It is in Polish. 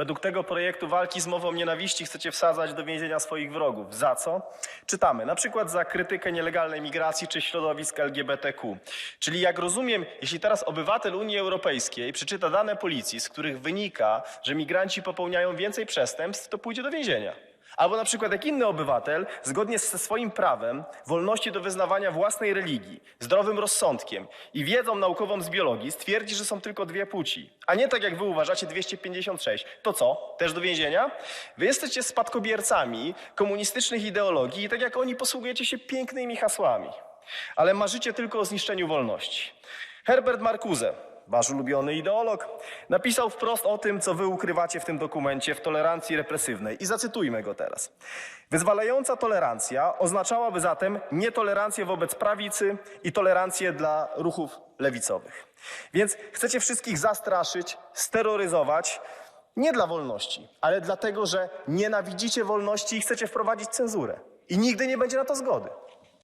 Według tego projektu walki z mową nienawiści chcecie wsadzać do więzienia swoich wrogów. Za co? Czytamy, na przykład za krytykę nielegalnej migracji czy środowisk LGBTQ. Czyli jak rozumiem, jeśli teraz obywatel Unii Europejskiej przeczyta dane policji, z których wynika, że migranci popełniają więcej przestępstw, to pójdzie do więzienia. Albo na przykład jak inny obywatel, zgodnie ze swoim prawem, wolności do wyznawania własnej religii, zdrowym rozsądkiem i wiedzą naukową z biologii stwierdzi, że są tylko dwie płci, a nie tak jak wy uważacie 256, to co? Też do więzienia? Wy jesteście spadkobiercami komunistycznych ideologii i tak jak oni posługujecie się pięknymi hasłami, ale marzycie tylko o zniszczeniu wolności. Herbert Marcuse, wasz ulubiony ideolog, napisał wprost o tym, co wy ukrywacie w tym dokumencie w tolerancji represywnej. I zacytujmy go teraz. Wyzwalająca tolerancja oznaczałaby zatem nietolerancję wobec prawicy i tolerancję dla ruchów lewicowych. Więc chcecie wszystkich zastraszyć, steroryzować, nie dla wolności, ale dlatego, że nienawidzicie wolności i chcecie wprowadzić cenzurę. I nigdy nie będzie na to zgody.